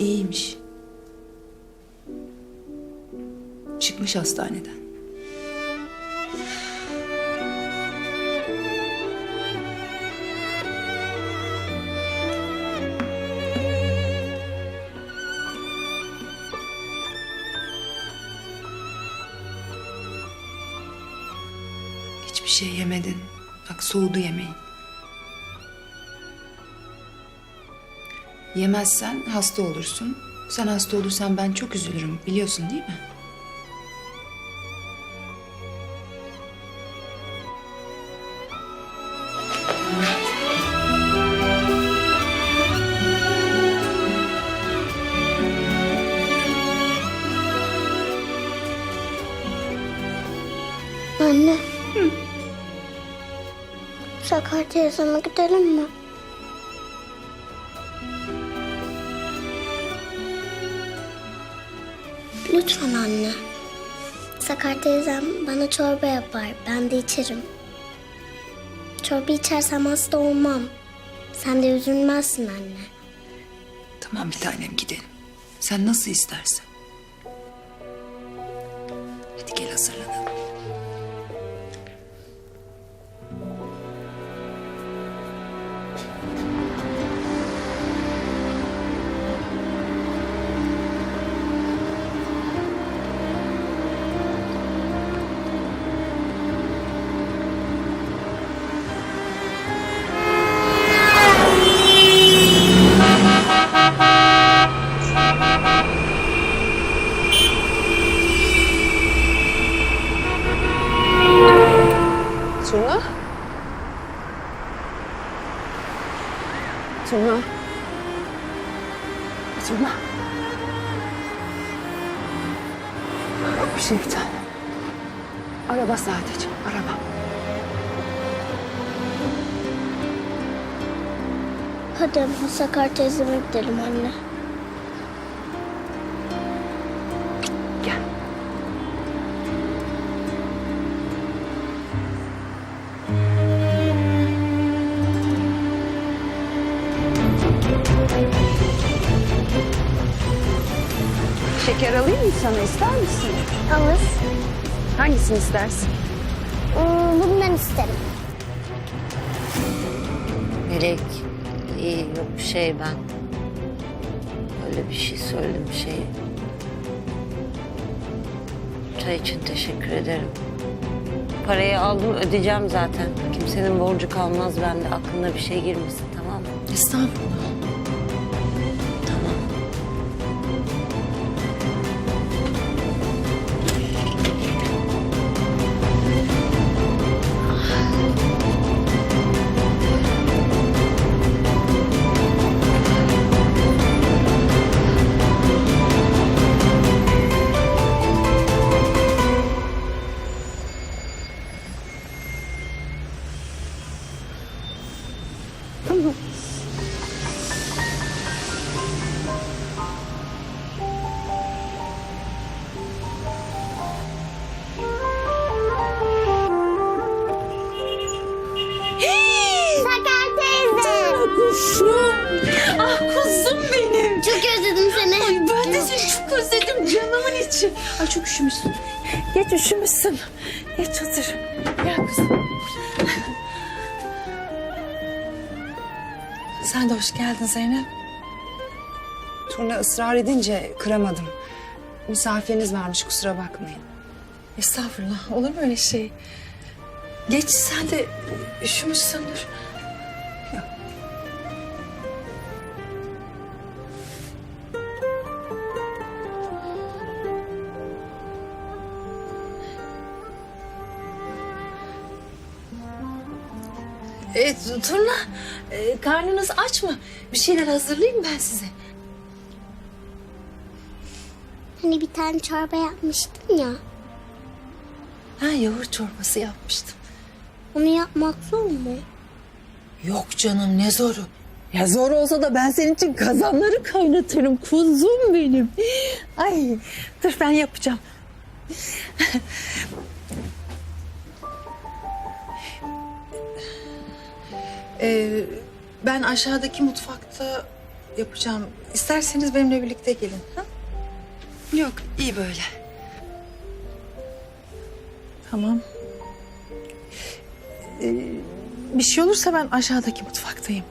İyiymiş. Çıkmış hastaneden. Hiçbir şey yemedin. Bak soğudu yemeğin. Yemezsen hasta olursun. Sen hasta olursan ben çok üzülürüm biliyorsun değil mi? Anne. Sakar teyzeme gidelim mi? Lütfen anne. Sakar teyzem bana çorba yapar. Ben de içerim. Çorba içersem hasta olmam. Sen de üzülmezsin anne. Tamam bir tanem gidelim. Sen nasıl istersen. Hadi gel hazırlanalım. Sakar teyzeme gidelim anne. Gel. Şeker alayım mı sana ister misin? Alır. Hangisini istersin? Hmm, bundan isterim. Melek, iyi yok bir şey ben. Öyle bir şey söyledim şey. Çay için teşekkür ederim. Parayı aldım ödeyeceğim zaten. Kimsenin borcu kalmaz bende. Aklına bir şey girmesin tamam mı? Estağfurullah. Ay çok üşümüşsün. Geç üşümüşsün. Geç otur. Gel kızım. Sen de hoş geldin Zeynep. Turna ısrar edince kıramadım. Misafiriniz varmış kusura bakmayın. Estağfurullah olur mu öyle şey? Geç sen de üşümüşsündür. Turna, e, karnınız aç mı? Bir şeyler hazırlayayım ben size. Hani bir tane çorba yapmıştın ya. Ha yoğurt çorbası yapmıştım. Onu yapmak zor mu? Yok canım ne zoru. Ya zor olsa da ben senin için kazanları kaynatırım kuzum benim. Ay dur ben yapacağım. Ee, ben aşağıdaki mutfakta yapacağım. İsterseniz benimle birlikte gelin. Ha? Yok iyi böyle. Tamam. Ee, bir şey olursa ben aşağıdaki mutfaktayım.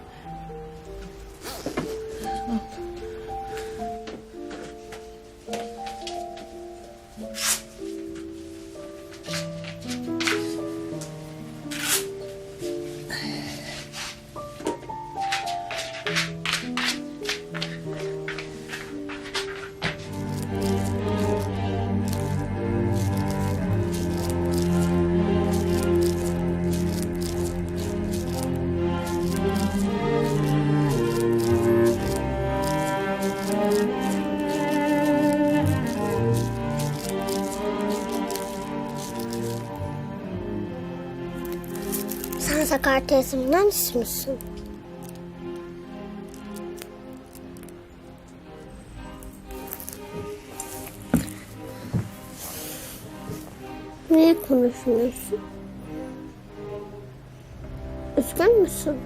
Teyzemin annesi misin? Niye konuşmuyorsun? Üzgün müsün?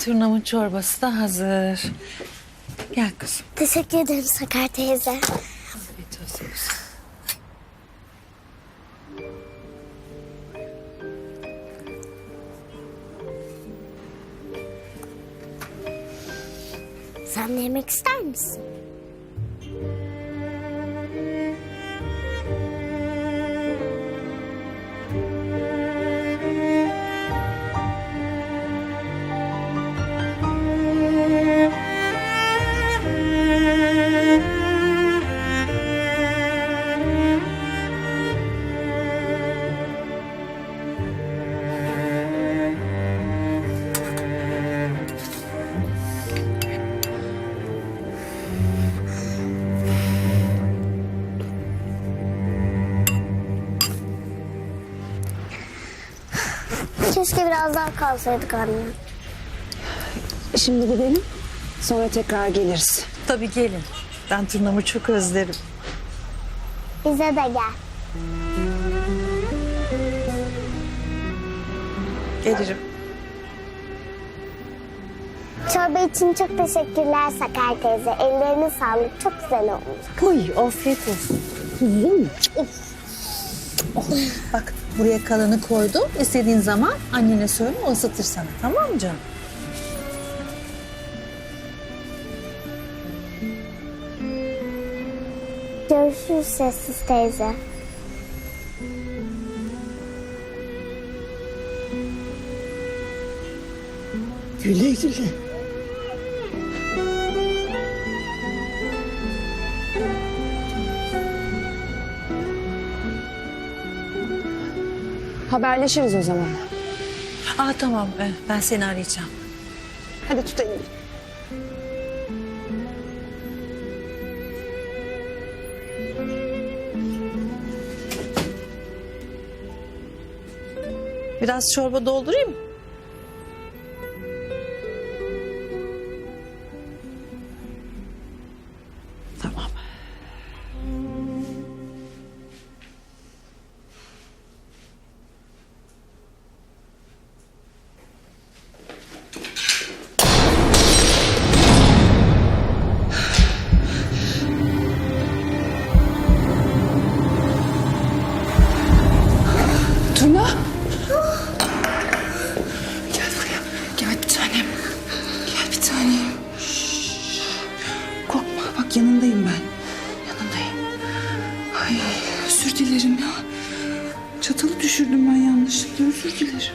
Turnamın çorbası da hazır. Gel kızım. Teşekkür ederim Sakar teyze. Afiyet olsun. Sen de yemek ister misin? Keşke biraz daha kalsaydık anne. Şimdi gidelim. Sonra tekrar geliriz. Tabii gelin. Ben turnamı çok özlerim. Bize de gel. Gelirim. Çorba için çok teşekkürler Sakar teyze. Ellerine sağlık. Çok güzel olmuş. Uy afiyet olsun. Of. Oh, Bak buraya kalanı koydum. İstediğin zaman annene söyle o ısıtır sana. Tamam mı canım? Görüşürüz sessiz teyze. Güle güle. Haberleşiriz o zaman. Aa tamam ben, ben seni arayacağım. Hadi tut elini. Biraz çorba doldurayım mı? Turna. Gel buraya. Gel bir tanem. Gel bir tanem. Korkma bak yanındayım ben. Yanındayım. Ay özür dilerim ya. Çatalı düşürdüm ben yanlışlıkla özür dilerim.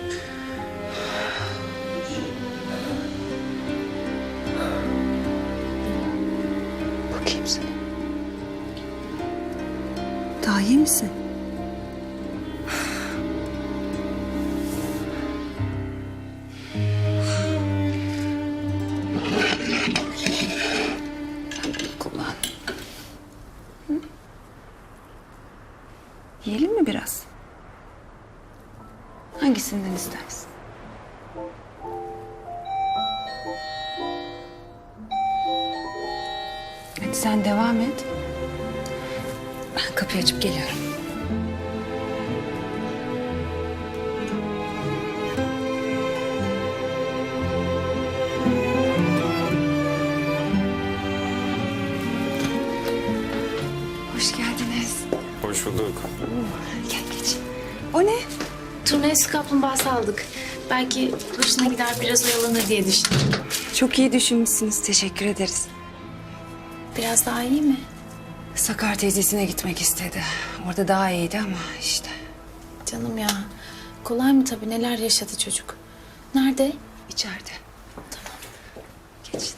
Hadi sen devam et. Ben kapıyı açıp geliyorum. Hoş geldiniz. Hoş bulduk. Gel geç. O ne? Turnaya su kaplumbağası aldık. Belki hoşuna gider biraz oyalanır diye düşündüm. Çok iyi düşünmüşsünüz. Teşekkür ederiz. Biraz daha iyi mi? Sakar teyzesine gitmek istedi. Orada daha iyiydi ama işte. Canım ya. Kolay mı tabii neler yaşadı çocuk. Nerede? içeride. Tamam. Geç.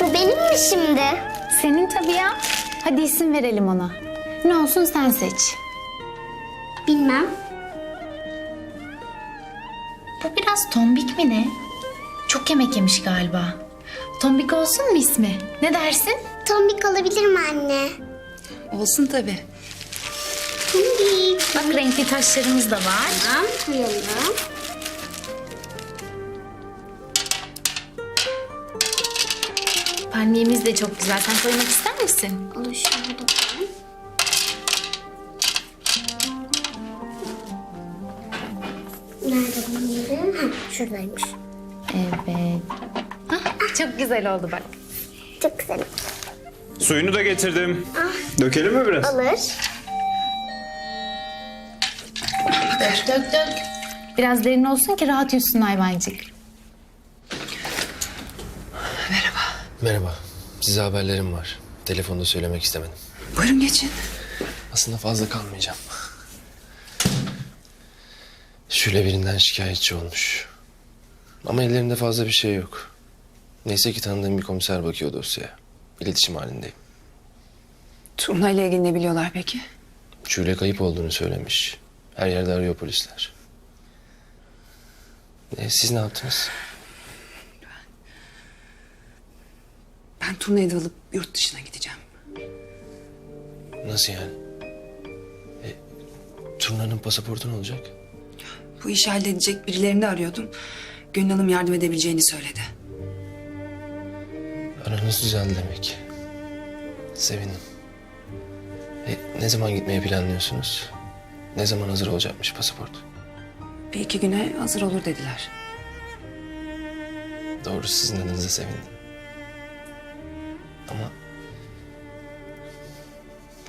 Bu benim mi şimdi? Senin tabii ya. Hadi isim verelim ona. Ne olsun sen seç. Bilmem. Bu biraz tombik mi ne? Çok yemek yemiş galiba. Tombik olsun mu ismi? Ne dersin? Tombik olabilir mi anne? Olsun tabii. Tombik. Bak renkli taşlarımız da var. Tamam koyalım. Palmiyemiz de çok güzel. Sen koymak ister misin? Olur Nerede? Ha, şuradaymış. Evet. çok güzel oldu bak. Çok güzel. Suyunu da getirdim. Dökelim mi biraz? Alır. Dök dök dök. Biraz derin olsun ki rahat yüzsün hayvancık. Merhaba. Size haberlerim var. Telefonda söylemek istemedim. Buyurun geçin. Aslında fazla kalmayacağım. Şule birinden şikayetçi olmuş. Ama ellerinde fazla bir şey yok. Neyse ki tanıdığım bir komiser bakıyor dosyaya. İletişim halindeyim. Turna ile ilgili ne biliyorlar peki? Şule kayıp olduğunu söylemiş. Her yerde arıyor polisler. E, siz ne yaptınız? Ben turnayı da alıp yurt dışına gideceğim. Nasıl yani? E, turnanın pasaportu ne olacak? Bu işi halledecek birilerini arıyordum. Gönül Hanım yardım edebileceğini söyledi. Aranız düzeldi demek. Sevindim. E, ne zaman gitmeyi planlıyorsunuz? Ne zaman hazır olacakmış pasaport? Bir iki güne hazır olur dediler. Doğrusu sizin adınıza sevindim. Ama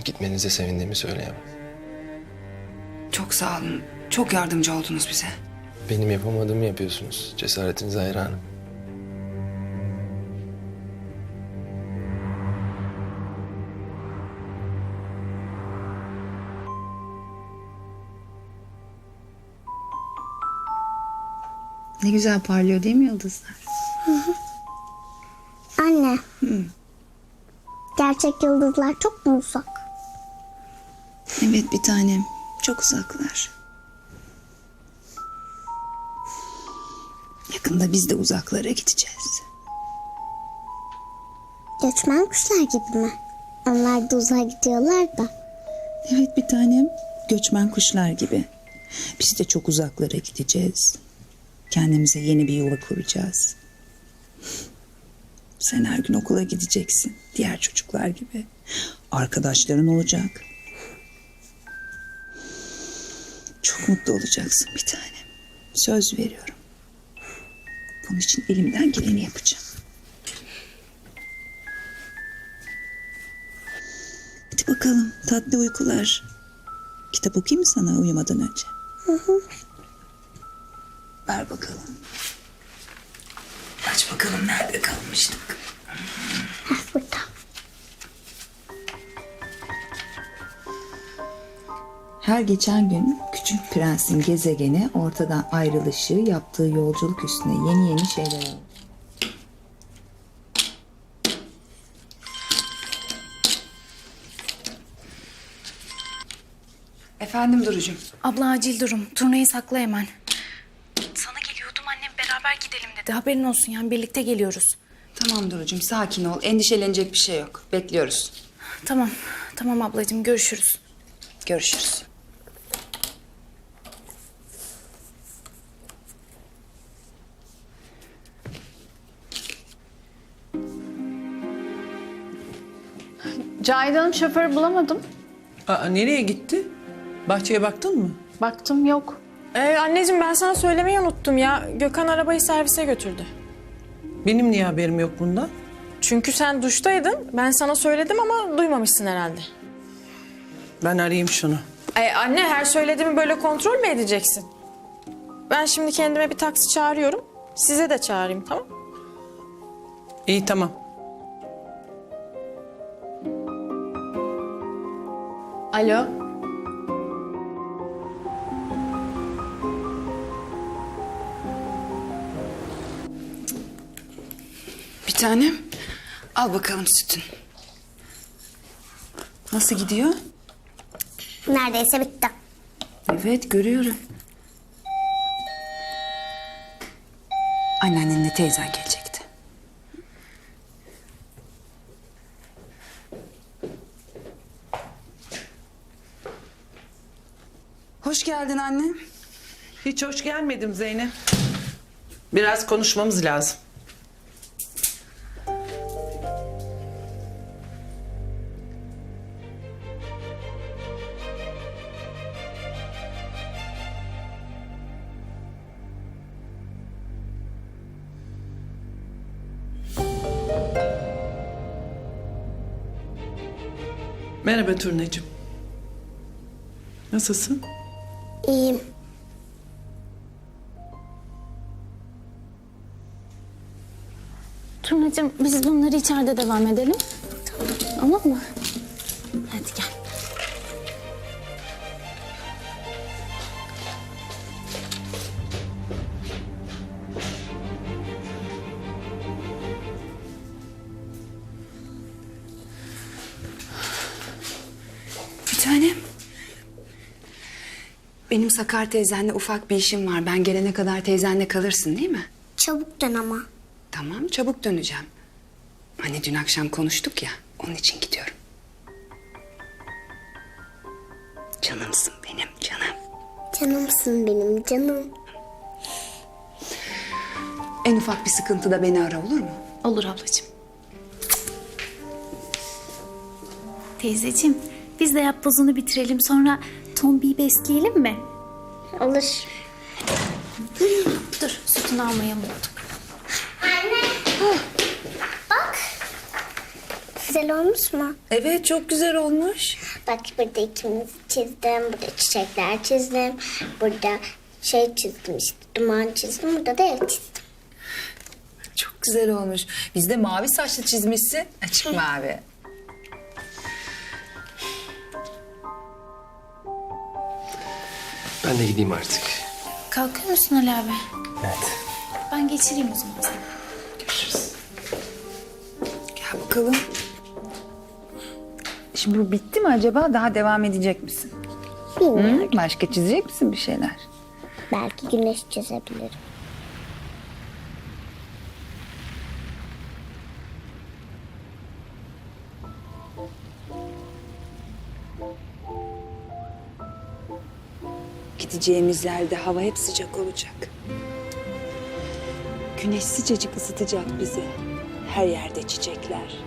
gitmenize sevindiğimi söyleyemem. Çok sağ olun. Çok yardımcı oldunuz bize. Benim yapamadığımı yapıyorsunuz. Cesaretinize hayranım. Ne güzel parlıyor değil mi yıldızlar? Anne. Gerçek yıldızlar çok mu uzak? Evet bir tanem. Çok uzaklar. Yakında biz de uzaklara gideceğiz. Göçmen kuşlar gibi mi? Onlar da uzağa gidiyorlar da. Evet bir tanem. Göçmen kuşlar gibi. Biz de çok uzaklara gideceğiz. Kendimize yeni bir yuva kuracağız. Sen her gün okula gideceksin. Diğer çocuklar gibi. Arkadaşların olacak. Çok mutlu olacaksın bir tanem. Söz veriyorum. Bunun için elimden geleni yapacağım. Hadi bakalım tatlı uykular. Kitap okuyayım mı sana uyumadan önce? Ver bakalım. Aç bakalım nerede kalmıştık. Burada. Her geçen gün küçük prensin gezegeni ortadan ayrılışı yaptığı yolculuk üstüne yeni yeni şeyler oldu. Efendim Duru'cum. Abla acil durum. Turnayı sakla hemen. Sana geliyordum annem beraber gidelim dedi. Haberin olsun yani birlikte geliyoruz. Tamam Duru'cum sakin ol. Endişelenecek bir şey yok. Bekliyoruz. Tamam. Tamam ablacığım görüşürüz. Görüşürüz. Cahide Hanım şoför bulamadım. Aa, nereye gitti? Bahçeye baktın mı? Baktım yok. Ee, anneciğim ben sana söylemeyi unuttum ya. Gökhan arabayı servise götürdü. Benim niye haberim yok bundan? Çünkü sen duştaydın. Ben sana söyledim ama duymamışsın herhalde. Ben arayayım şunu. Ee, anne her söylediğimi böyle kontrol mü edeceksin? Ben şimdi kendime bir taksi çağırıyorum. Size de çağırayım tamam İyi tamam. Alo. Bir tanem. Al bakalım sütün. Nasıl gidiyor? Neredeyse bitti. Evet görüyorum. Anneannenle teyzen gelecekti. Hoş geldin anne. Hiç hoş gelmedim Zeynep. Biraz konuşmamız lazım. Merhaba Turneciğim. Nasılsın? İyiyim. Turnacığım biz bunları içeride devam edelim. Tamam mı? Benim Sakar teyzenle ufak bir işim var. Ben gelene kadar teyzenle kalırsın değil mi? Çabuk dön ama. Tamam çabuk döneceğim. Hani dün akşam konuştuk ya onun için gidiyorum. Canımsın benim canım. Canımsın benim canım. En ufak bir sıkıntıda beni ara olur mu? Olur ablacığım. Teyzeciğim biz de yapbozunu bitirelim sonra Tombi'yi besleyelim mi? Olur. Dur sütünü almayı unuttuk. Bak. Güzel olmuş mu? Evet çok güzel olmuş. Bak burada ikimiz çizdim. Burada çiçekler çizdim. Burada şey çizdim işte. Duman çizdim. Burada da ev çizdim. Çok güzel olmuş. Bizde mavi saçlı çizmişsin. Açık mavi. Ben de gideyim artık. Kalkıyor musun Ali abi? Evet. Ben geçireyim o zaman seni. Görüşürüz. Gel bakalım. Şimdi bu bitti mi acaba? Daha devam edecek misin? Bilmiyorum. Hı? Başka çizecek misin bir şeyler? Belki güneş çizebilirim. Gideceğimiz yerde hava hep sıcak olacak. Güneş sıcacık ısıtacak bizi. Her yerde çiçekler.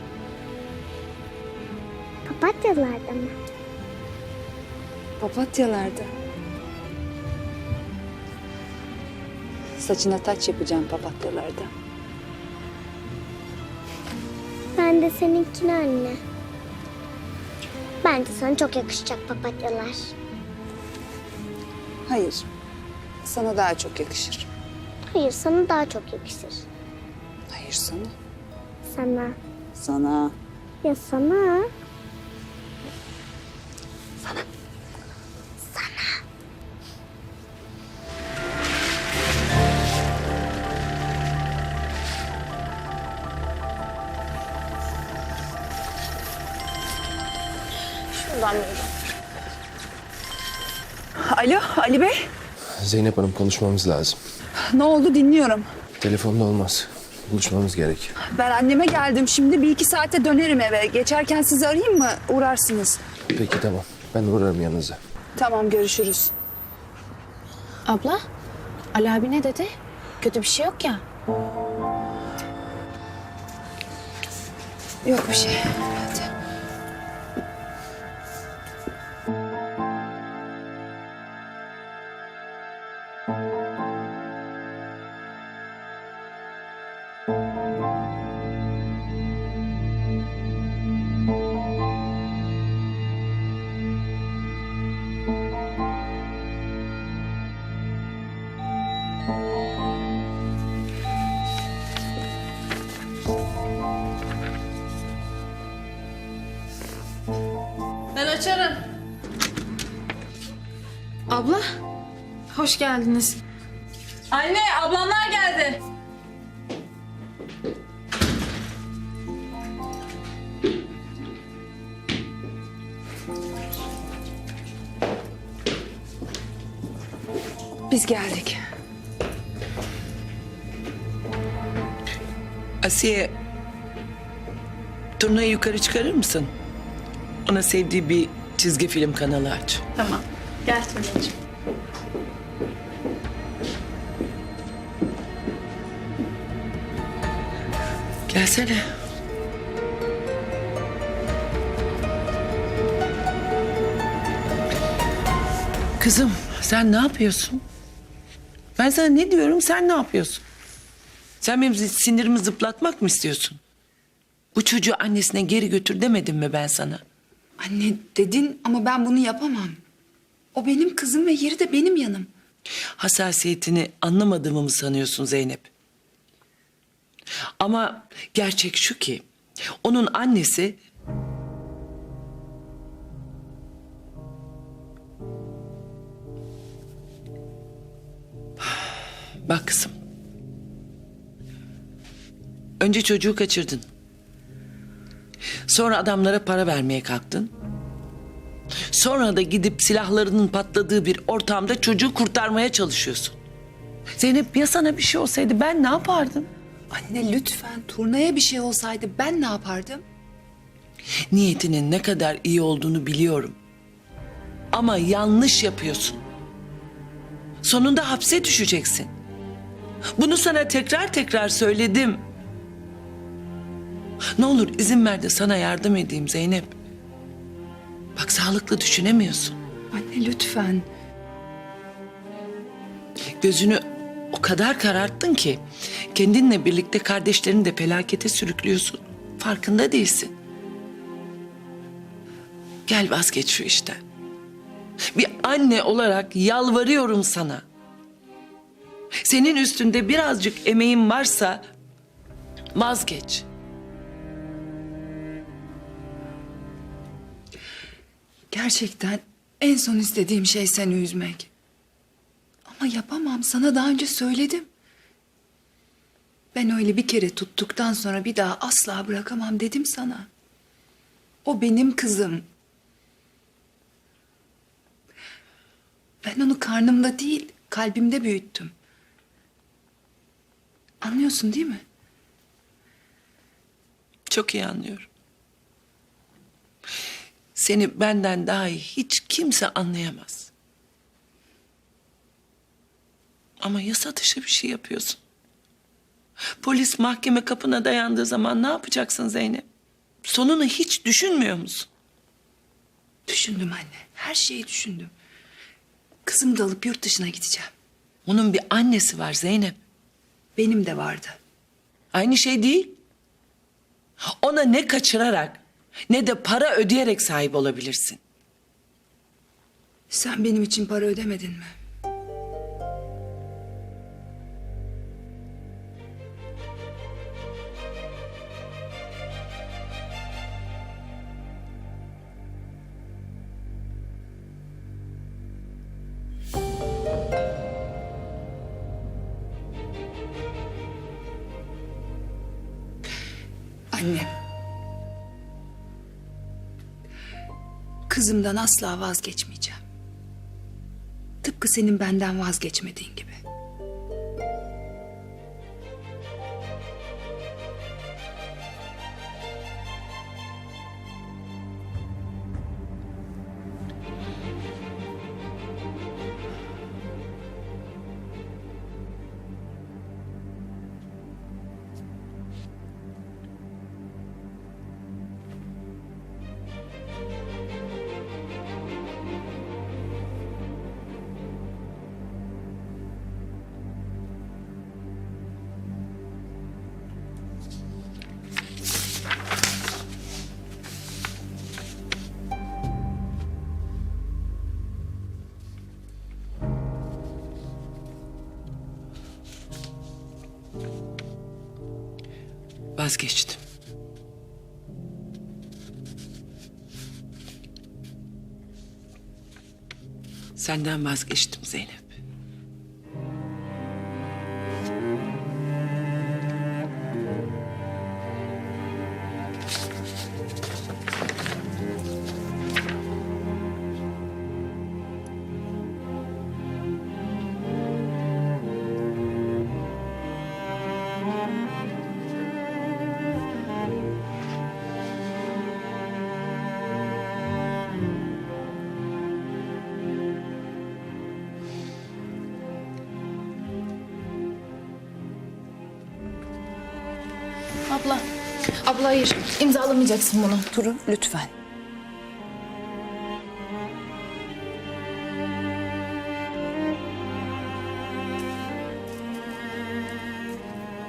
Papatyalarda mı? Papatyalarda. Saçına taç yapacağım papatyalarda. Ben de seninkine anne. Bence sana çok yakışacak papatyalar. Hayır. Sana daha çok yakışır. Hayır sana daha çok yakışır. Hayır sana. Sana. Sana. Ya sana. Zeynep Hanım konuşmamız lazım. Ne oldu dinliyorum. Telefonda olmaz. Buluşmamız gerek. Ben anneme geldim şimdi bir iki saate dönerim eve. Geçerken sizi arayayım mı? Uğrarsınız. Peki tamam. Ben uğrarım yanınıza. Tamam görüşürüz. Abla Ali abi ne dedi? Kötü bir şey yok ya. Yok bir şey. Hadi. Hoş geldiniz. Anne, ablamlar geldi. Biz geldik. Asiye, turnayı yukarı çıkarır mısın? Ona sevdiği bir çizgi film kanalı aç. Tamam. Gel Tuğla'cığım. Gelsene. Kızım, sen ne yapıyorsun? Ben sana ne diyorum, sen ne yapıyorsun? Sen benim sinirimi zıplatmak mı istiyorsun? Bu çocuğu annesine geri götür demedim mi ben sana? Anne dedin ama ben bunu yapamam. O benim kızım ve yeri de benim yanım. hassasiyetini anlamadığımı mı sanıyorsun Zeynep? Ama gerçek şu ki onun annesi Bak kızım. Önce çocuğu kaçırdın. Sonra adamlara para vermeye kalktın. Sonra da gidip silahlarının patladığı bir ortamda çocuğu kurtarmaya çalışıyorsun. Zeynep ya sana bir şey olsaydı ben ne yapardım? Anne lütfen turnaya bir şey olsaydı ben ne yapardım? Niyetinin ne kadar iyi olduğunu biliyorum. Ama yanlış yapıyorsun. Sonunda hapse düşeceksin. Bunu sana tekrar tekrar söyledim. Ne olur izin ver de sana yardım edeyim Zeynep. Bak sağlıklı düşünemiyorsun. Anne lütfen. Gözünü o kadar kararttın ki kendinle birlikte kardeşlerini de felakete sürüklüyorsun. Farkında değilsin. Gel vazgeç şu işten. Bir anne olarak yalvarıyorum sana. Senin üstünde birazcık emeğim varsa vazgeç. Gerçekten en son istediğim şey seni üzmek. Ama yapamam. Sana daha önce söyledim. Ben öyle bir kere tuttuktan sonra bir daha asla bırakamam dedim sana. O benim kızım. Ben onu karnımda değil, kalbimde büyüttüm. Anlıyorsun değil mi? Çok iyi anlıyorum. Seni benden daha iyi hiç kimse anlayamaz. Ama yasa dışı bir şey yapıyorsun. Polis mahkeme kapına dayandığı zaman ne yapacaksın Zeynep? Sonunu hiç düşünmüyor musun? Düşündüm anne. Her şeyi düşündüm. Kızımı da alıp yurt dışına gideceğim. Onun bir annesi var Zeynep. Benim de vardı. Aynı şey değil. Ona ne kaçırarak ne de para ödeyerek sahip olabilirsin. Sen benim için para ödemedin mi? Kızımdan asla vazgeçmeyeceğim. Tıpkı senin benden vazgeçmediğin gibi. Vazgeçtim. Senden vazgeçtim Zeynep. Hayır. İmzalamayacaksın bunu. Duru lütfen.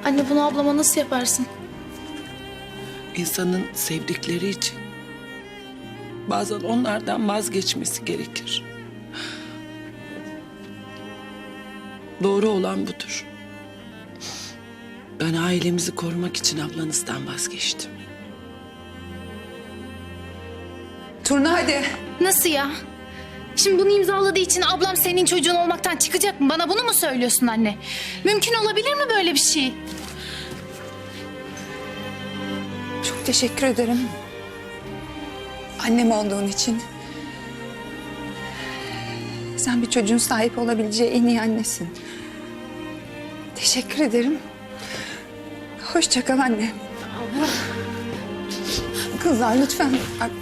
Anne bunu ablama nasıl yaparsın? İnsanın sevdikleri için bazen onlardan vazgeçmesi gerekir. Doğru olan budur. Ben ailemizi korumak için ablanızdan vazgeçtim. Turna hadi. Nasıl ya? Şimdi bunu imzaladığı için ablam senin çocuğun olmaktan çıkacak mı? Bana bunu mu söylüyorsun anne? Mümkün olabilir mi böyle bir şey? Çok teşekkür ederim. Annem olduğun için. Sen bir çocuğun sahip olabileceği en iyi annesin. Teşekkür ederim. Hoşça kal anne. Kızlar lütfen.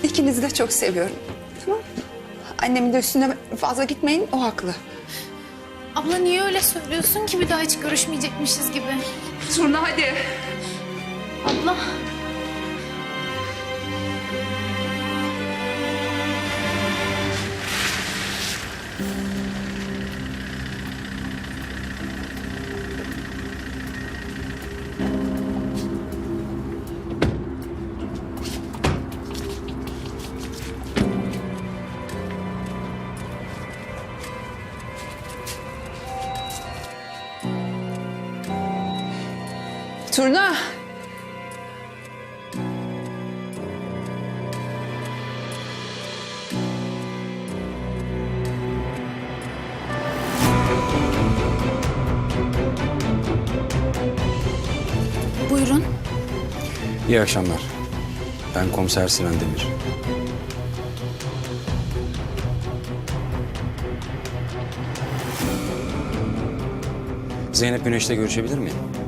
İkinizi de çok seviyorum. Tamam mı? Annemin de üstüne fazla gitmeyin. O haklı. Abla niye öyle söylüyorsun ki bir daha hiç görüşmeyecekmişiz gibi? Turna hadi. Abla. Turna. Buyurun. İyi akşamlar. Ben komiser Sinan Demir. Zeynep Güneş'le görüşebilir miyim?